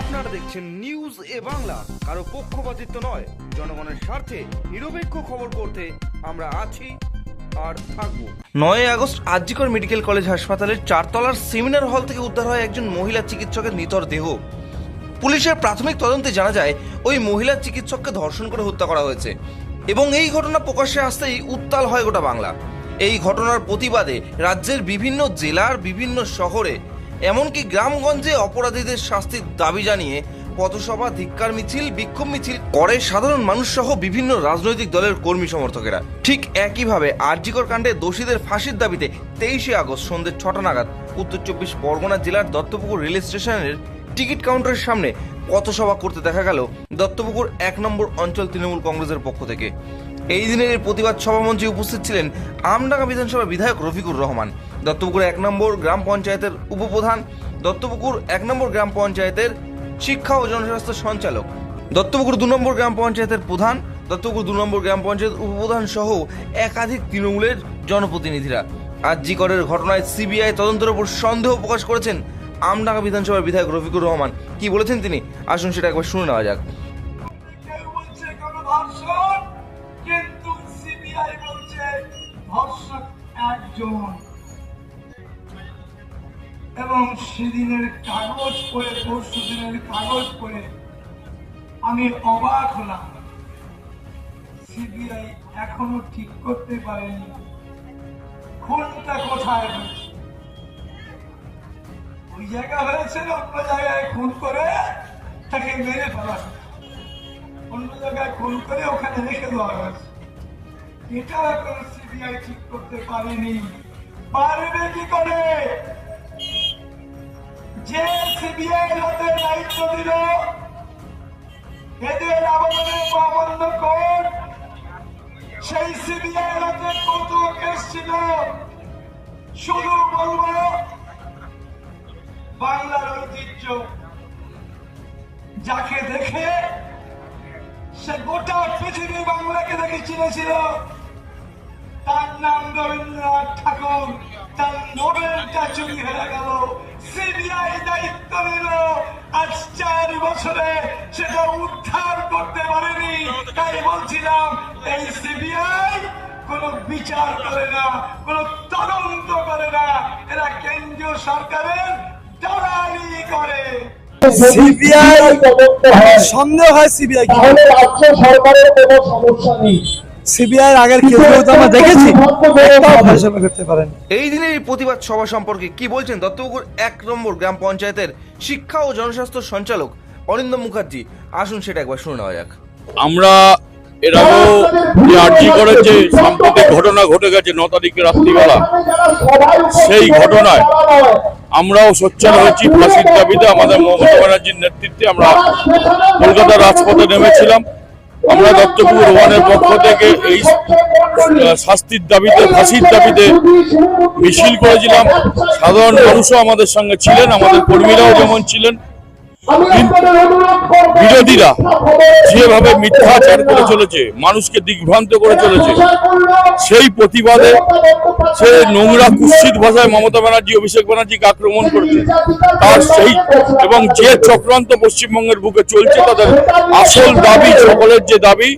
আপনারা দেখছেন নিউজ এ বাংলা। কারও পক্ষপাতিত্ব নয়, জনগণের স্বার্থে নিরপেক্ষ খবর করতে আমরা আছি আর থাকব। নয় আগস্ট আরজিকর মেডিকেল কলেজ হাসপাতালের চারতলার সেমিনার হল থেকে উদ্ধার হয় একজন মহিলা চিকিৎসকের নিতর দেহ। পুলিশের প্রাথমিক তদন্তে জানা যায়, ওই মহিলা চিকিৎসককে ধর্ষণ করে হত্যা করা হয়েছে এবং এই ঘটনা প্রকাশ্যে আসতেই উত্তাল হয় গোটা বাংলা। এই ঘটনার প্রতিবাদে রাজ্যের বিভিন্ন জেলার বিভিন্ন শহরে এমনকি গ্রামগঞ্জে অপরাধীদের শাস্তির দাবি জানিয়ে পথসভা, ধিক্কার মিছিল, বিক্ষোভ মিছিল করে সাধারণ মানুষ সহ বিভিন্ন রাজনৈতিক দলের কর্মী সমর্থকেরা। ঠিক একইভাবে আরজিকর কাণ্ডে দোষীদের ফাঁসির দাবিতে তেইশে আগস্ট সন্ধ্যে ছটা নাগাদ উত্তর চব্বিশ পরগনা জেলার দত্তপুকুর রেল স্টেশনের টিকিট কাউন্টারের সামনে পথসভা করতে দেখা গেল দত্তপুকুর এক নম্বর অঞ্চল তৃণমূল কংগ্রেসের পক্ষ থেকে। এই দিনের এই প্রতিবাদ সভামঞ্চে উপস্থিত ছিলেন আমডাঙ্গা বিধানসভার বিধায়ক রফিকুর রহমান। দত্তপুকুর এক নম্বর গ্রাম পঞ্চায়েতের উপপ্রধান, দত্তপুকুর এক নম্বর গ্রাম পঞ্চায়েতের শিক্ষা ও জনস্বাস্থ্য সঞ্চালক। দত্তপুকুর দু নম্বর গ্রাম পঞ্চায়েতের প্রধান, দত্তপুকুর দু নম্বর গ্রাম পঞ্চায়েত উপপ্রধান সহ একাধিক তৃণমূলের জনপ্রতিনিধিরা। আরজিকরের ঘটনায় সিবিআই তদন্তের উপর সন্দেহ প্রকাশ করেছেন আমডাঙ্গা বিধানসভার বিধায়ক রফিকুর রহমান কি বলেছেন তিনি? আসুন সেটা একবার শুনে নেওয়া যাক। এবং সেদিনের কাগজ পড়ে, পরশু দিনের কাগজ পড়ে আমি অবাক হলাম। সিবিআই এখনও ঠিক করতে পারেনি। খুনটা কোথায় হয়েছে? জায়গা হয়েছে, অন্য জায়গায় খুন করে তাকে মেরে ফেলা। অন্য জায়গায় খুন করে ওখানে রেখে দেওয়া হয়েছে। এটা এখন সিবিআই ঠিক করতে পারেনি। পারবে কি করে? যে সিবিআই হাতে দায়িত্ব দিল, এদের আবেদনে অমান্য কোর্ট সেই সিবিআই হাতে কত কেস ছিল শুধু বলব বাংলার ঐতিহ্য। যাকে দেখে সে গোটা পৃথিবী বাংলাকে দেখে চিনেছিল। তার নাম রবীন্দ্রনাথ ঠাকুর। তার নোবেলটা চুরি হয়ে গেল। সিবিআই দায়িত্ব নিল। আজ চার বছরে সেটা উদ্ধার করতে পারেনি। তাই বলছিলাম, এই সিবিআই কোনো বিচার করে না, কোনো তদন্ত করে না। এরা কেন্দ্রীয় সরকারের সিবিআই সন্দেহ হয় সিবিআই তাহলে রাজ্য সরকারের কোনো সমস্যা নেই। সিবিআই আগের কেউ কেউ তো আমরা দেখেছি একটাও করতে পারেন। এই দিনের এই প্রতিবাদ সভা সম্পর্কে কি বলছেন দত্তপুকুর এক নম্বর গ্রাম পঞ্চায়েতের শিক্ষা ও জনস্বাস্থ্য সঞ্চালক অরিন্দম মুখার্জি? আসুন সেটা একবার শুনে নেওয়া যাক। আমরা এর যে সাম্প্রতিক ঘটনা ঘটে গেছে ন তারিখে রাত্রিবেলা। সেই ঘটনায় আমরাও হয়েছি, ফাঁসির দাবিতে আমাদের মমতা ব্যানার্জির নেতৃত্বে আমরা রাজপথে নেমেছিলাম। আমরা দত্তপুকুর ওয়ানের পক্ষ থেকে এই শাস্তির দাবিতে, ফাঁসির দাবিতে মিছিল করেছিলাম। সাধারণ মানুষও আমাদের সঙ্গে ছিলেন, আমাদের কর্মীরাও যেমন ছিলেন। বিরোধীরা যেভাবে মিথ্যাচার করে চলেছে মানুষকে দিগ্ভ্রান্ত করে চলেছে সেই প্রতিবাদে সে নোংরা কুৎসিত ভাষায় মমতা ব্যানার্জি অভিষেক ব্যানার্জিকে আক্রমণ করেছে। তার সেই এবং যে চক্রান্ত পশ্চিমবঙ্গের বুকে চলছে তাদের আসল দাবি সকলের যে দাবি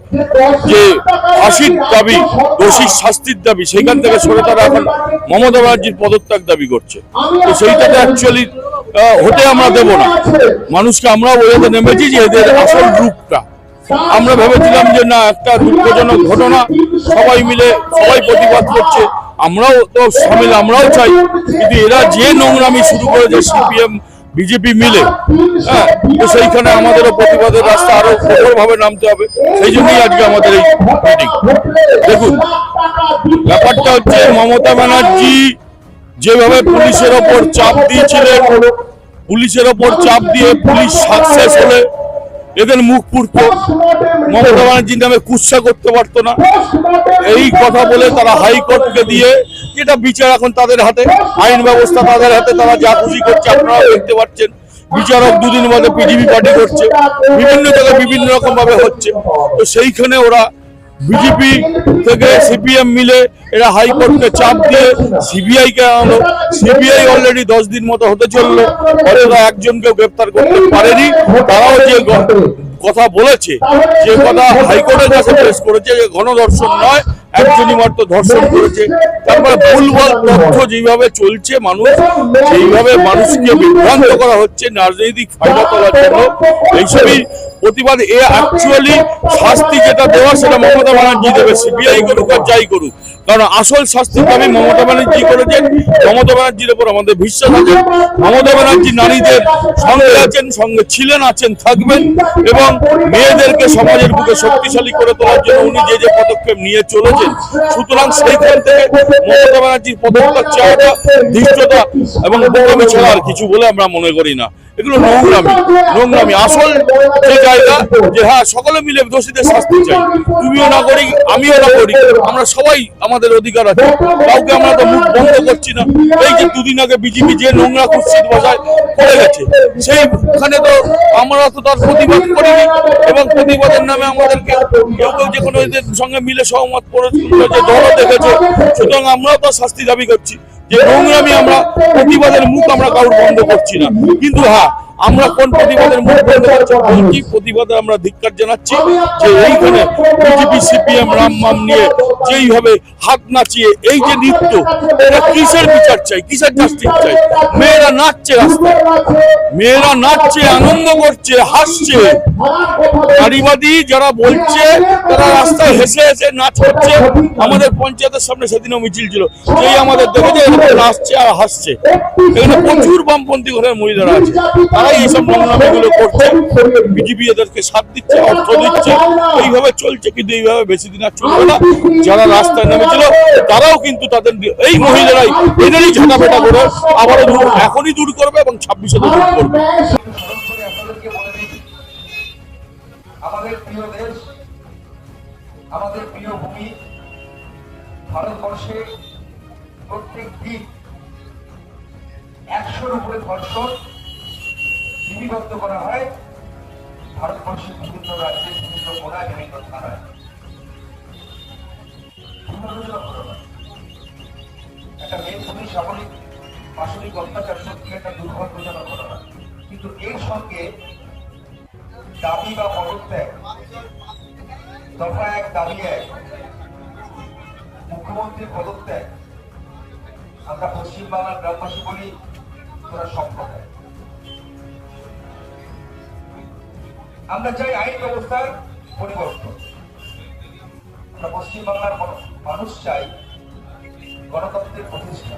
যে ফাঁসির দাবি দোষীর শাস্তির দাবি সেখান থেকে সরে তারা এখন মমতা ব্যানার্জির পদত্যাগ দাবি করছে। তো সেইটাতে অ্যাকচুয়ালি হতে আমরা দেব না। মানুষকে আমরা বোঝাতে নেমেছি যে এদের আসল রূপটা। আমরা ভেবেছিলাম যে না, একটা দুঃখজনক ঘটনা, সবাই মিলে সবাই প্রতিবাদ করছে। আমরাও তো সামিল, আমরাও চাই। কিন্তু এরা যে নোংরামি শুরু করেছে সিপিএম, বিজেপি মিলে হ্যাঁ তো সেইখানে আমাদেরও প্রতিবাদের রাস্তা আরও কঠোরভাবে নামতে হবে। সেই জন্যই আজকে আমাদের এই মিটিং দেখুন, ব্যাপারটা হচ্ছে মমতা ব্যানার্জি যেভাবে পুলিশের ওপর চাপ দিয়েছিলেন পুলিশের ওপর চাপ দিয়ে পুলিশ সাকসেস হলে এদের মুখ পুরতো মমতা ব্যানার্জির নামে কুৎসা করতে পারতো না। এই কথা বলে তারা হাইকোর্টকে দিয়ে যেটা বিচার এখন তাদের হাতে আইন ব্যবস্থা তাদের হাতে তারা যা খুশি করছে আপনারা দেখতে পাচ্ছেন। বিচারক দুদিন বাদে পিডিবি পার্টি করছে। বিভিন্ন জায়গায় বিভিন্ন রকম ভাবে হচ্ছে। তো সেইখানে ওরা বিজেপি থেকে সিপিএম মিলে এরা হাইকোর্টকে চাপ দিয়ে সিবিআই কে আনলো সিবিআই অলরেডি দশ দিন মতো হতে চলল। পরে ওরা একজনকেও গ্রেপ্তার করতে পারেনি। তারাও যে কথা বলেছে, যে কথা হাইকোর্টের কাছে পেশ করেছে, যে গণধর্ষণ নয় একজনই মাত্র ধর্ষণ করেছে। তারপরে ভুলভাল তথ্য যেভাবে চলছে মানুষ যেইভাবে মানুষকে বিভ্রান্ত করা হচ্ছে রাজনৈতিক ফায়দা তোলার জন্য। এইসবই প্রতিবাদ এ অ্যাকচুয়ালি শাস্তি যেটা দেওয়া সেটা মমতা ব্যানার্জি দেবে সিবিআই করুক আর যাই করুক। কারণ আসল শাস্তির দাবি মমতা ব্যানার্জি করেছেন। মমতা ব্যানার্জির উপর আমাদের বিশ্বাস আছে। মমতা ব্যানার্জি নারীদের সঙ্গে আছেন সঙ্গে ছিলেন আছেন থাকবেন এবং মেয়েদেরকে সমাজের বুকে শক্তিশালী করে তোলার জন্য উনি যে যে পদক্ষেপ নিয়ে চলেছেন সুতরাং মমতা ব্যানার্জির পদক্ষেপ চাওয়াটা ধৃষ্টতা এবং বোকামি ছাড়া আর কিছু বলে আমরা মনে করি না। এগুলো নোংরামি। নোংরামি। আসল যে জায়গা যে হ্যাঁ সকলে মিলে দোষীদের শাস্তি চাই। তুমিও না করি আমিও না করি আমরা সবাই আমাদের অধিকার আছে। কাউকে আমরা করছি না। এই যে দুদিন আগে বিজেপি যে নোংরা কুৎসিত বাজায় করে গেছে সেইখানে তো আমরা তো তার প্রতিবাদ করিনি এবং প্রতিবাদের নামে আমাদেরকে কেউ কেউ যে কোনো এদের সঙ্গে মিলে সহমত করেছে দলও দেখেছে, সুতরাং আমরাও তার শাস্তি দাবি করছি যে নোংরামি আমরা, প্রতিবাদের মুখ আমরা কারোর বন্ধ করছি না। কিন্তু হ্যাঁ আমরা কোন প্রতিবাদের মুখ বলছি। প্রতিবাদে আমরা ধিক্কার জানাচ্ছি? যে এইখানে বিজেপি সিপিএম রাম মাম নিয়ে যেইভাবে হাত নাচিয়ে এই যে নৃত্য এটা কিসের বিচার চাই? কিসের জাস্টিস চাই? মেয়েরা নাচছে রাস্তায়। মেয়েরা নাচছে আনন্দ করছে হাসছে। নারীবাদী যারা বলছে তারা রাস্তায় হেসে হেসে নাচ করছে। আমাদের পঞ্চায়েতের সামনে সেদিনও মিছিল ছিল। যেই আমাদের দেখেছে নাচছে আর হাসছে। এখানে প্রচুর বামপন্থী ঘরের মহিলারা আছে। তারাই এইসব নোংরামিগুলো করছে বিজেপি এদেরকে সাথ দিচ্ছে অর্থ দিচ্ছে এইভাবে চলছে কিন্তু এইভাবে বেশি দিন আর চলবে না। যারা রাস্তায় নেমেছিল তারাও কিন্তু তাদের এই মহিলারাই এদেরই ঝাঁটাপেটা করে আবারও এখনই দূর করবে এবং ছাব্বিশে দূর করবে। প্রিয় দেশ আমাদের প্রিয় ভূমি ভারতবর্ষে প্রত্যেক দিন একশোর উপরে ধর্ষণ লিপিবদ্ধ করা হয়। ভারতবর্ষের বিভিন্ন রাজ্যে বিভিন্ন কোনায় বিভিন্ন থানায়। একটা মেয়ে খুবই অত্যাচার সত্যি একটা দুর্ভাগ্যজনক ঘটনা। কিন্তু এর সঙ্গে দাবি বা পদত্যাগ, দফা এক দাবি এক, মুখ্যমন্ত্রীর পদত্যাগ, আমরা পশ্চিমবাংলার গ্রামবাসী বলি, তোরা সম্প্রদায় আমরা চাই আইন ব্যবস্থার পরিবর্তন। আমরা পশ্চিমবাংলার মানুষ চাই গণতন্ত্রের প্রতিষ্ঠা।